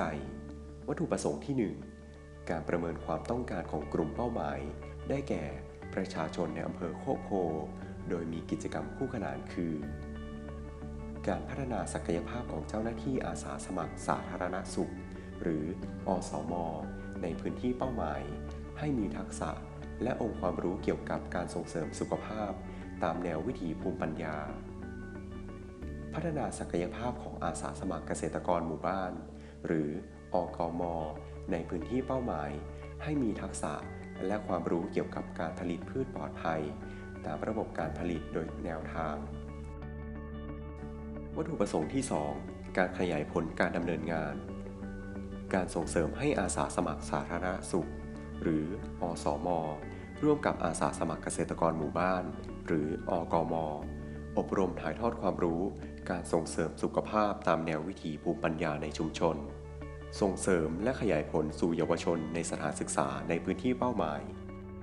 จัย วัตถุประสงค์ที่ 1 การประเมินความต้องการของกลุ่มเป้าหมาย ได้แก่ประชาชนในอำเภอโคกโพ โดยมีกิจกรรมคู่ขนานคือ การพัฒนาศักยภาพของเจ้าหน้าที่อาสาสมัครสาธารณสุข หรืออสม ในพื้นที่เป้าหมาย ให้มีทักษะและองค์ความรู้เกี่ยวกับการส่งเสริมสุขภาพ ตามแนววิถีภูมิปัญญา พัฒนาศักยภาพของอาสาสมัครเกษตรกรหมู่บ้าน หรืออกมในพื้นที่เป้าหมาย ให้มีทักษะและความรู้เกี่ยวกับการผลิตพืชปลอดภัย ตามระบบการผลิตโดยแนวทาง วัตถุประสงค์ที่ 2 การขยายผลการดำเนินงาน การส่งเสริมให้อาสาสมัครสาธารณสุข หรืออสม ร่วมกับอาสาสมัครเกษตรกรหมู่บ้าน หรืออกม อบรมถ่ายทอดความรู้ การส่งเสริมสุขภาพตามแนววิถีภูมิปัญญาในชุมชน ส่งเสริมและขยายผลสู่เยาวชนในสถานศึกษาในพื้นที่เป้าหมาย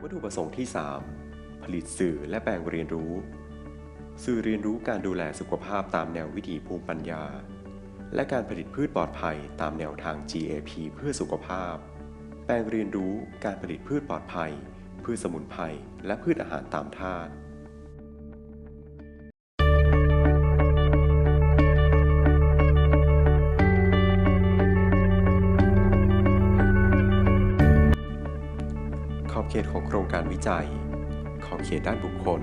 วัตถุประสงค์ที่ 3 ผลิตสื่อและแปลงเรียนรู้ สื่อเรียนรู้การดูแลสุขภาพตามแนววิถีภูมิปัญญา และการผลิตพืชปลอดภัยตามแนวทาง GAP เพื่อสุขภาพ แปลงเรียนรู้การผลิตพืชปลอดภัย พืชสมุนไพรและพืชอาหารตามธาตุ ตของโครงการวิจัย ขอบเขตด้านบุคคล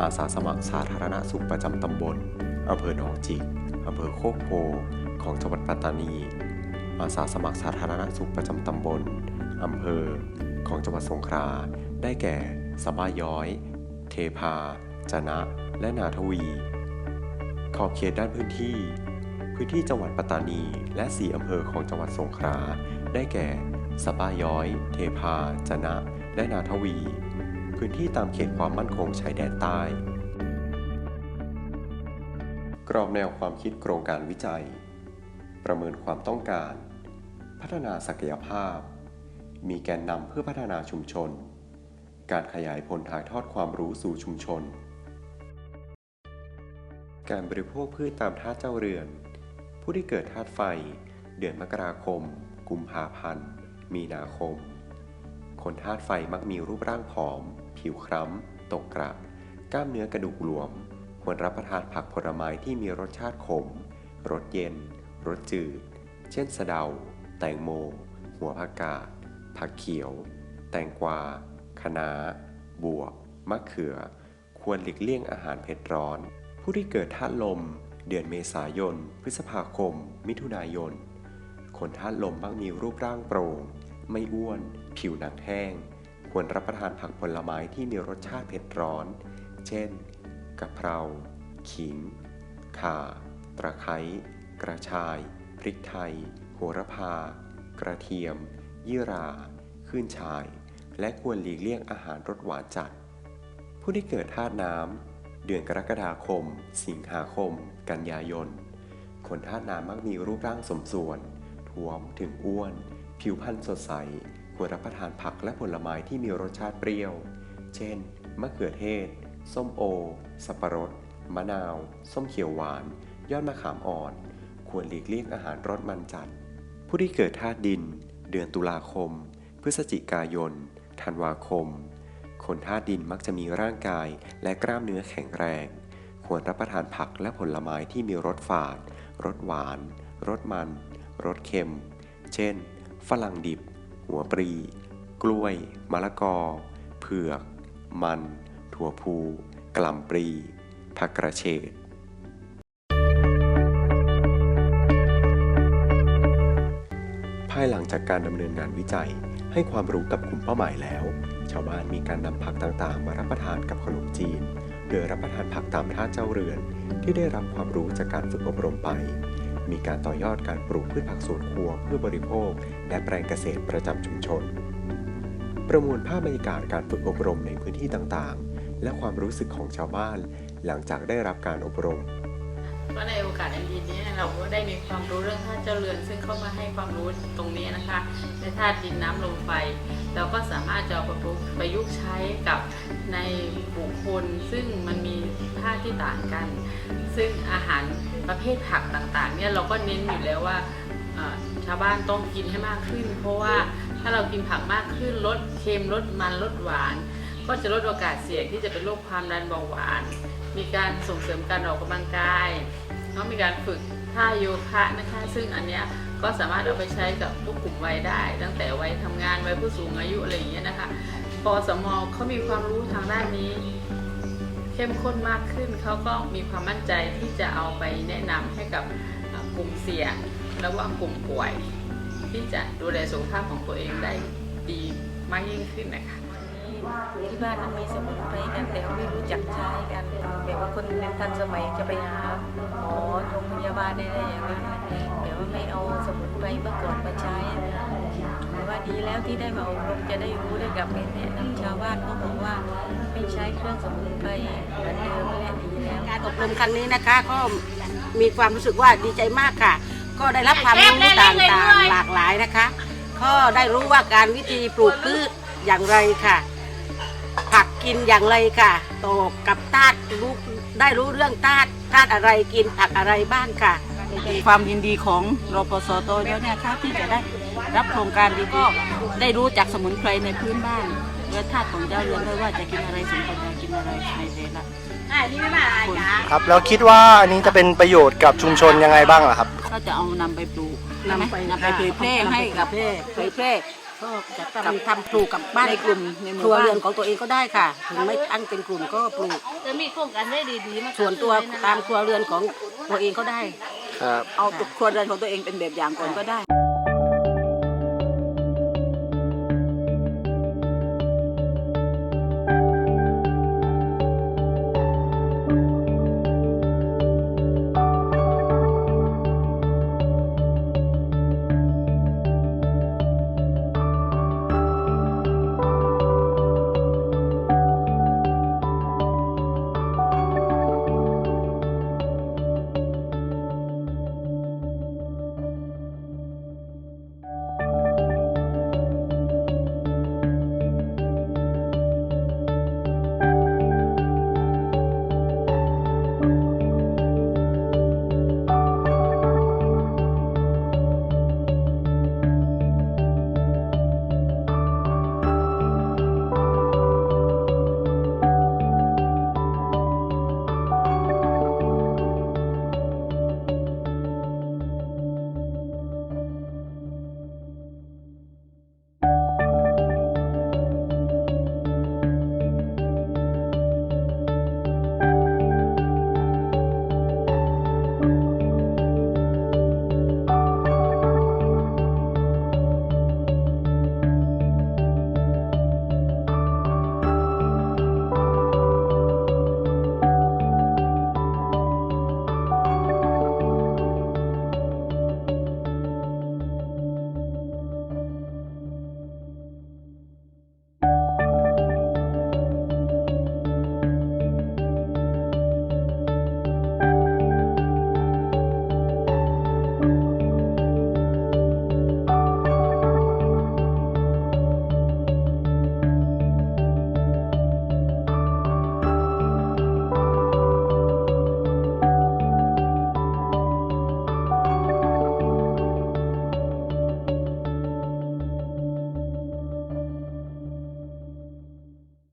อาสาสมัครสาธารณสุขประจำตำบลอำเภอหนองจิกอำเภอโคกโพของจังหวัดปัตตานี อาสาสมัครสาธารณสุขประจำตำบลอำเภอของจังหวัดสงขลาได้แก่สะบ้าย้อย เทพา จนะ และนาทวี ขอบเขตด้านพื้นที่ พื้นที่จังหวัดปัตตานี และ 4 อำเภอของจังหวัดสงขลาได้แก่ สะบ้าย้อย เทพา จนะ และนาทวี พื้นที่ตามเขตความมั่นคงชายแดนใต้ กรอบแนวความคิดโครงการวิจัย ประเมินความต้องการ พัฒนาศักยภาพ มีแกนนำเพื่อพัฒนาชุมชน การขยายผลถ่ายทอดความรู้สู่ชุมชน การบริโภคพืชตามธาตุเจ้าเรือน ผู้ที่เกิดธาตุไฟ เดือนมกราคมกุมภาพันธ์ มีนาคม คนธาตุไฟมักมีรูปร่างผอม ผิวคล้ำ ตกกระกล้ามเนื้อกระดูกหลวม ควรรับประทานผักผลไม้ที่มีรสชาติขม รสเย็น รสจืด เช่นสะเดา แตงโม หัวผักกาด ผักเขียว แตงกวา คะน้า บวบ มะเขือ ควรหลีกเลี่ยงอาหารเผ็ดร้อน ผู้ที่เกิดธาตุลม เดือนเมษายน พฤษภาคม มิถุนายน คนธาตุลมมักมีรูปร่างโปร่ง ไม่อ้วน ผิวหนังแห้ง ควรรับประทานผักผลไม้ที่มีรสชาติเผ็ดร้อน เช่น กะเพรา ขิง ข่า ตะไคร้ กระชาย พริกไทย โหระพา กระเทียม ยี่รา ขึ้นฉ่าย และควรหลีกเลี่ยงอาหารรสหวานจัด ผู้ที่เกิดธาตุน้ำ เดือนกรกฎาคม สิงหาคม กันยายน คนธาตุน้ำมักมีรูปร่างสมส่วนท้วมถึงอ้วน ผิวพรรณสดใส ควรรับประทานผักและผลไม้ที่มีรสชาติเปรี้ยว เช่น มะเขือเทศ ส้มโอ สับปะรด มะนาว ส้มเขียวหวาน ยอดมะขามอ่อน ควรหลีกเลี่ยงอาหารรสมันจัด ผู้ที่เกิดธาตุดิน เดือนตุลาคม พฤศจิกายน ธันวาคม คนธาตุดินมักจะมีร่างกายและกล้ามเนื้อแข็งแรง ควรรับประทานผักและผลไม้ที่มีรสฝาด รสหวาน รสมัน รสเค็ม เช่น ฝรั่งดิบ หัวปรี กล้วย มะละกอ เผือก มัน ถั่วพูกล่ำปลีผักกระเฉดภายหลังจากการดำเนินงานวิจัย ให้ความรู้กับกลุ่มเป้าหมายแล้ว ชาวบ้านมีการนำผักต่างๆ มารับประทานกับขนมจีน โดยรับประทานผักตามท่าเจ้าเรือนที่ได้รับความรู้จากการฝึกอบรมไป มีการต่อยอดการปลูกพืชผักสวนครัวเพื่อบริโภค และแปลงเกษตรประจำชุมชน ประมวลภาพบรรยากาศการฝึกอบรมในพื้นที่ต่างๆ และความรู้สึกของชาวบ้าน หลังจากได้รับการอบรม ก็ในโอกาสอันดีนี้เราก็ได้มีความรู้เรื่องธาตุเจ้าเรือน ซึ่งเข้ามาให้ความรู้ตรงนี้นะคะในธาตุดินน้ำลมไฟ เราก็สามารถจะประยุกต์ใช้กับในบุคคล ซึ่งมันมีธาตุที่ต่างกัน ซึ่งอาหารประเภทผักต่างๆเนี่ยเราก็เน้นอยู่แล้วว่าชาวบ้านต้องกินให้มากขึ้น เพราะว่าถ้าเรากินผักมากขึ้นลดเค็มลดมันลดหวาน ก็จะลดโอกาสเสี่ยงที่จะเป็นโรคความดันเบาหวาน มีการส่งเสริมการออกกำลังกายแล้วมีการฝึกท่าโยคะนะคะ ซึ่งอันเนี้ยก็สามารถเอาไปใช้กับทุกกลุ่มวัยได้ ตั้งแต่วัยทำงานวัยผู้สูงอายุอะไรอย่างเงี้ยนะคะปอสมเขามีความรู้ทางด้านนี้ เข้มข้นมากขึ้นเขาก็มีความมั่นใจที่จะเอาไปแนะนำให้กับกลุ่มเสี่ยงแล้วว่ากลุ่มป่วย ที่จะดูแลสุขภาพของตัวเองได้ดีมากยิ่งขึ้นนะคะ ที่บ้านมีสมุนไพรกันแต่ว่าไม่รู้จักใช้กันแบบว่าคนเรียนทันสมัยจะไปหาหมอโรงพยาบาลได้ๆอย่างนั้แต่ว่าไม่เอาสมุนไพรเมื่อก่อนมาใช้แต่ว่าดีแล้วที่ได้มาอบรมจะได้รู้ได้กลับไปแนะนำชาวบ้านก็บอกว่าไม่ใช้เครื่องสมุนไพรเหมือนเดิมและดีแล้วการอบรมครั้งนี้นะคะก็มีความรู้สึกว่าดีใจมากค่ะ ก็ได้รับความรู้ต่างๆหลากหลายนะคะ ก็ได้รู้ว่าการวิธีปลูกพืชอย่างไรค่ะ ผักกินอย่างไรค่ะโตกับธาตุรู้ได้รู้เรื่องธาตุธาตุอะไรกินผักอะไรบ้างค่ะความยินดีของรปสตเยอะเนี่ยค่ะที่จะได้รับโครงการดีก็ได้รู้จักสมุนไพรในพื้นบ้านและธาตุของเจ้าเรือนด้วยว่าจะกินอะไรสมควรจะกินอะไรในแต่ละคนครับแล้วคิดว่าอันนี้จะเป็นประโยชน์กับชุมชนยังไงบ้างล่ะครับ ก็จะเอานำไปปลูกนำไปนำไปเผยแพร่ให้กับเผยแพร่เผยแพร่ ก็จะกับทำทำปลูกกับบ้านในกลุ่มในหมู่ครัวบ้านเรือนของตัวเองก็ได้ค่ะถึงไม่ตั้งเป็นกลุ่มก็ปลูกจะมีโครงการได้ดีๆมาส่วนตัวตามครัวเรือนของตัวเองก็ได้ ครับ เอาครัวเรือนของตัวเองเป็นแบบอย่างก่อนก็ได้